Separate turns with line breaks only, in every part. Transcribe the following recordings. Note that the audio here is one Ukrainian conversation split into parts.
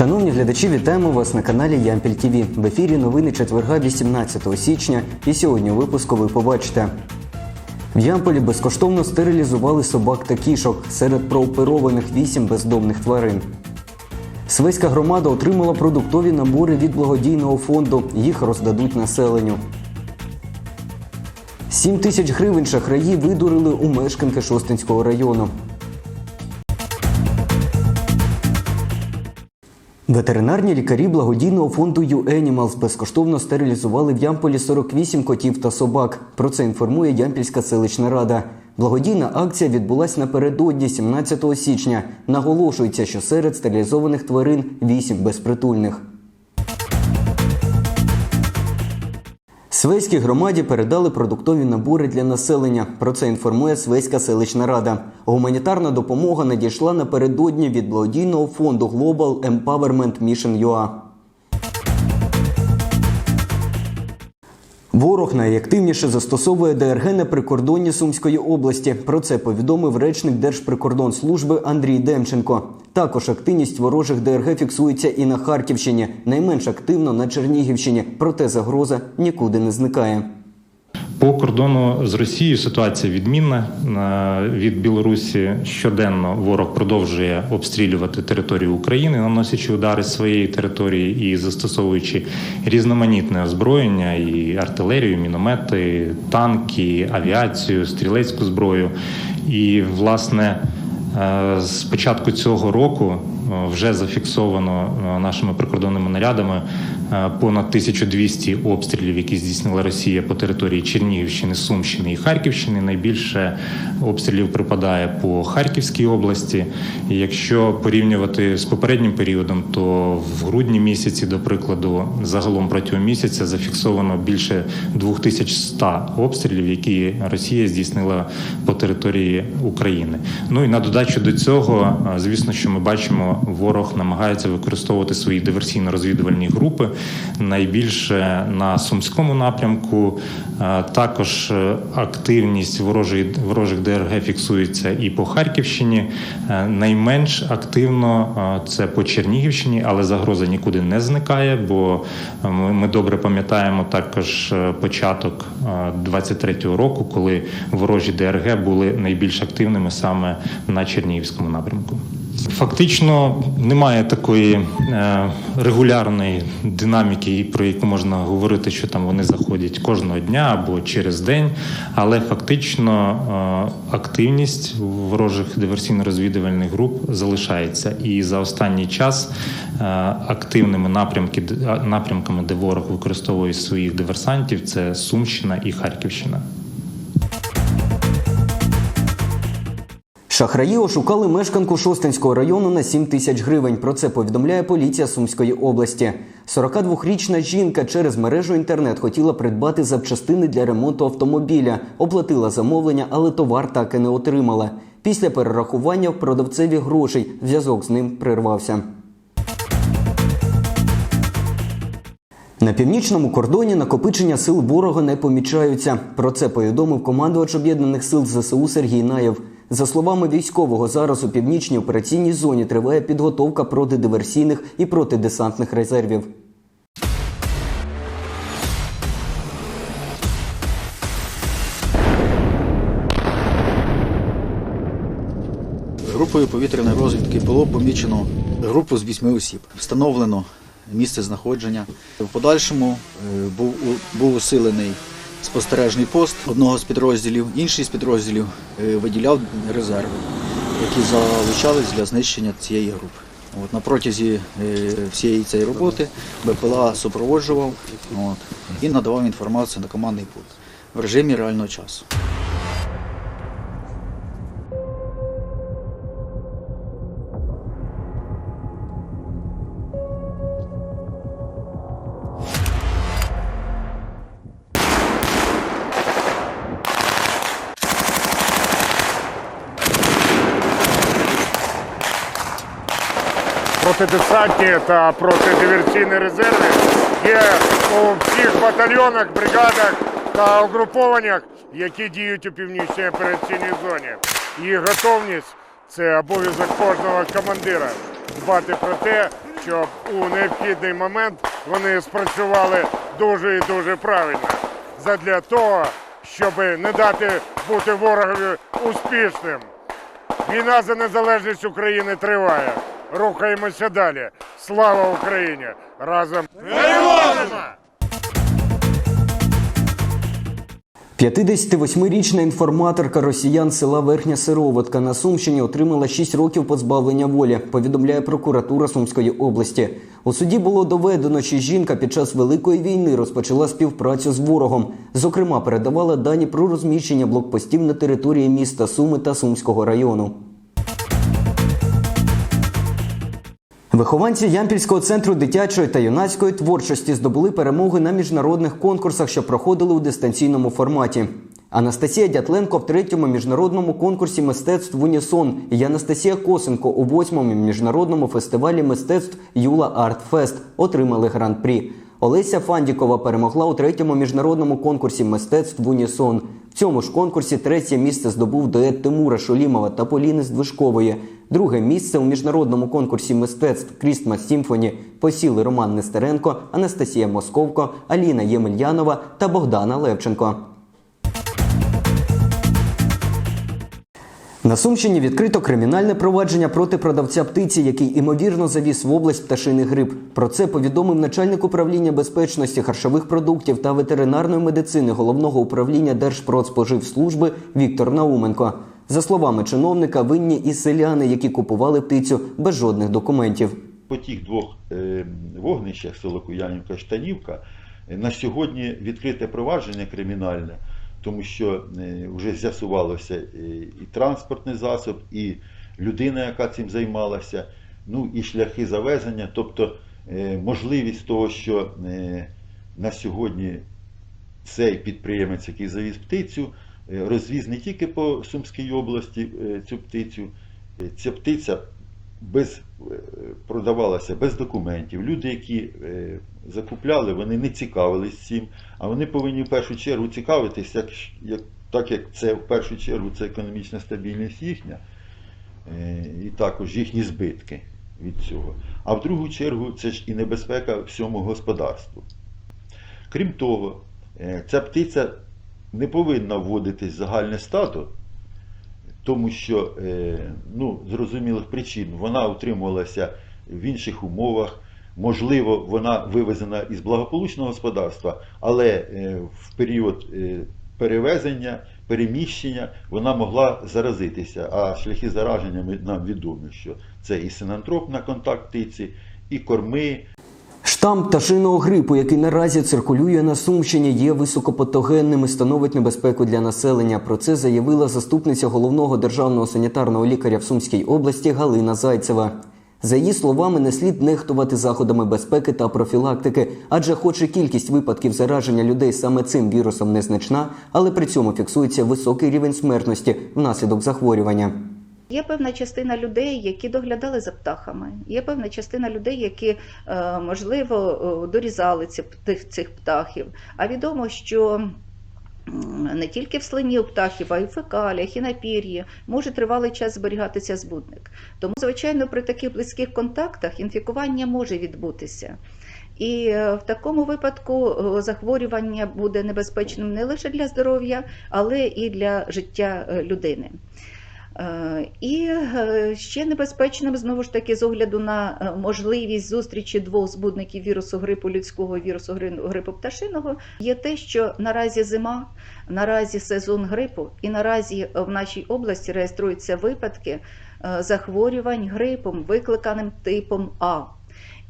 Шановні глядачі, вітаємо вас на каналі Ямпіль ТВ. В ефірі новини четверга 18 січня. І сьогодні у випуску ви побачите. В Ямполі безкоштовно стерилізували собак та кішок. Серед прооперованих вісім бездомних тварин. Свеська громада отримала продуктові набори від благодійного фонду. Їх роздадуть населенню. 7 тисяч гривень шахраї видурили у мешканки Шостинського району. Ветеринарні лікарі благодійного фонду «ЮЕнімалс» безкоштовно стерилізували в Ямполі 48 котів та собак. Про це інформує Ямпільська селищна рада. Благодійна акція відбулась напередодні 17 січня. Наголошується, що серед стерилізованих тварин 8 безпритульних. Свейській громаді передали продуктові набори для населення. Про це інформує Свейська селищна рада. Гуманітарна допомога надійшла напередодні від благодійного фонду Global Empowerment Mission UA. Ворог найактивніше застосовує ДРГ на прикордонні Сумської області. Про це повідомив речник Держприкордонслужби Андрій Демченко. Також активність ворожих ДРГ фіксується і на Харківщині, найменш активно на Чернігівщині. Проте загроза нікуди не зникає.
По кордону з Росією ситуація відмінна. Від Білорусі щоденно ворог продовжує обстрілювати територію України, наносячи удари своєї території і застосовуючи різноманітне озброєння, і артилерію, міномети, танки, авіацію, стрілецьку зброю. І власне е, з початку цього року е, вже зафіксовано е, нашими прикордонними нарядами понад 1200 обстрілів, які здійснила Росія по території Чернігівщини, Сумщини і Харківщини. Найбільше обстрілів припадає по Харківській області. І якщо порівнювати з попереднім періодом, то в грудні місяці, до прикладу, загалом протягом місяця зафіксовано більше 2100 обстрілів, які Росія здійснила по території України. Ну і на додачу до цього, е, звісно, що ми бачимо, ворог намагається використовувати свої диверсійно-розвідувальні групи найбільше на сумському напрямку. Е, Також е, активність ворожої ворожих ДРГ фіксується і по Харківщині. Е, Найменш активно це по Чернігівщині, але загроза нікуди не зникає, бо ми добре пам'ятаємо також початок 23-го року, коли ворожі ДРГ були найбільш активними саме на Чернігівському напрямку. Фактично немає такої е, регулярної динаміки, про яку можна говорити, що там вони заходять кожного дня або через день. Але фактично е, активність ворожих диверсійно-розвідувальних груп залишається. І за останній час е, активними напрямки, напрямками, де ворог використовує своїх диверсантів, це Сумщина і Харківщина.
Шахраї ошукали мешканку Шостинського району на 7 тисяч гривень. Про це повідомляє поліція Сумської області. 42-річна жінка через мережу інтернет хотіла придбати запчастини для ремонту автомобіля, оплатила замовлення, але товар так і не отримала. Після перерахування в продавцеві грошей зв'язок з ним прервався. На північному кордоні накопичення сил ворога не помічаються. Про це повідомив командувач об'єднаних сил ЗСУ Сергій Наєв. За словами військового, зараз у північній операційній зоні триває підготовка протидиверсійних і протидесантних резервів.
Групою повітряної розвідки було помічено групу з вісьми осіб. Встановлено місце знаходження. В подальшому е, був, був усилений спостережний пост одного з підрозділів. Інший з підрозділів е, виділяв резерви, які залучались для знищення цієї групи. От, на протязі е, всієї цієї роботи БПЛА супроводжував от, і надавав інформацію на командний пункт в режимі реального часу.
Протидесантні та протидиверсійні резерви є у всіх батальйонах, бригадах та угрупованнях, які діють у північній операційній зоні. Їх готовність це обов'язок кожного командира дбати про те, щоб у необхідний момент вони спрацювали дуже і дуже правильно. Задля того, щоб не дати бути ворогові успішним. Війна за незалежність України триває. Рухаємося далі. Слава Україні! Разом переможемо!
58-річна інформаторка росіян села Верхня Сироватка на Сумщині отримала 6 років позбавлення волі, повідомляє прокуратура Сумської області. У суді було доведено, що жінка під час великої війни розпочала співпрацю з ворогом. Зокрема, передавала дані про розміщення блокпостів на території міста Суми та Сумського району. Вихованці Ямпільського центру дитячої та юнацької творчості здобули перемоги на міжнародних конкурсах, що проходили у дистанційному форматі. Анастасія Дятленко в третьому міжнародному конкурсі мистецтв в Унісон і Анастасія Косенко у восьмому міжнародному фестивалі мистецтв Юла Артфест отримали гран-прі. Олеся Фандікова перемогла у третьому міжнародному конкурсі мистецтв Унісон. В цьому ж конкурсі третє місце здобув дует Тимура Шолімова та Поліни Здвижкової. Друге місце у міжнародному конкурсі мистецтв Крістма Сімфоні посіли Роман Нестеренко, Анастасія Московко, Аліна Ємельянова та Богдана Левченко. На Сумщині відкрито кримінальне провадження проти продавця птиці, який імовірно завіз в область пташиний грип. Про це повідомив начальник управління безпечності харчових продуктів та ветеринарної медицини головного управління Держпродспоживслужби Віктор Науменко. За словами чиновника, винні і селяни, які купували птицю без жодних документів.
По тих двох е, вогнищах село Штанівка на сьогодні відкрите провадження кримінальне, тому що е, вже з'ясувалося е, і транспортний засіб, і людина, яка цим займалася, ну і шляхи завезення. Тобто е, можливість того, що на сьогодні цей підприємець, який завіз птицю, розвіз не тільки по Сумській області цю птицю, ця птиця без, е, продавалася без документів. Люди, які е, закупляли, вони не цікавились цим, а вони повинні в першу чергу цікавитись, як, як, так як це в першу чергу це економічна стабільність їхня, е, і також їхні збитки від цього. А в другу чергу це ж і небезпека всьому господарству. Крім того, ця птиця не повинна вводитись в загальне стадо, тому що е, ну, зрозумілих причин вона утримувалася в інших умовах. Можливо, вона вивезена із благополучного господарства, але е, в період е, перевезення, переміщення вона могла заразитися. А шляхи зараження нам відомі, що це і синантроп на контакт птиці, і корми,
Штам пташиного грипу, який наразі циркулює на Сумщині, є високопатогенним і становить небезпеку для населення. Про це заявила заступниця головного державного санітарного лікаря в Сумській області Галина Зайцева. За її словами, не слід нехтувати заходами безпеки та профілактики, адже, хоч і кількість випадків зараження людей саме цим вірусом незначна, але при цьому фіксується високий рівень смертності внаслідок захворювання.
Є певна частина людей, які доглядали за птахами. Є певна частина людей, які е, можливо е, дорізали ці тих цих птахів. А відомо, що не тільки в слині у птахів, а й в фекаліях, і на пір'ї може тривалий час зберігатися збудник. Тому, звичайно, при таких близьких контактах інфікування може відбутися. І е, в такому випадку захворювання буде небезпечним не лише для здоров'я, але і для життя людини. Е, І е, ще небезпечним знову ж таки з огляду на е, можливість зустрічі двох збудників вірусу грипу людського і вірусу гри- грипу пташиного є те, що наразі зима, наразі сезон грипу, і наразі в нашій області реєструються випадки захворювань грипом, викликаним типом А.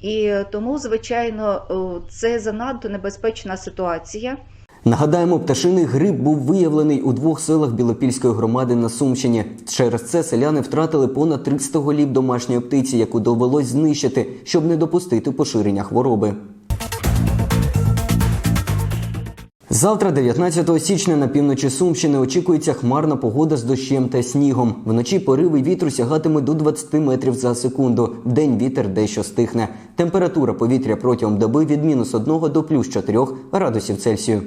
І тому, звичайно, це занадто небезпечна ситуація.
Нагадаємо, пташиний грип був виявлений у двох селах Білопільської громади на Сумщині. Через це селяни втратили понад 300 голів домашньої птиці, яку довелось знищити, щоб не допустити поширення хвороби. Завтра, 19 січня, на півночі Сумщини очікується хмарна погода з дощем та снігом. Вночі пориви вітру сягатиме до 20 метрів за секунду. Вдень вітер дещо стихне. Температура повітря протягом доби від мінус 1 до плюс 4 градусів Цельсію.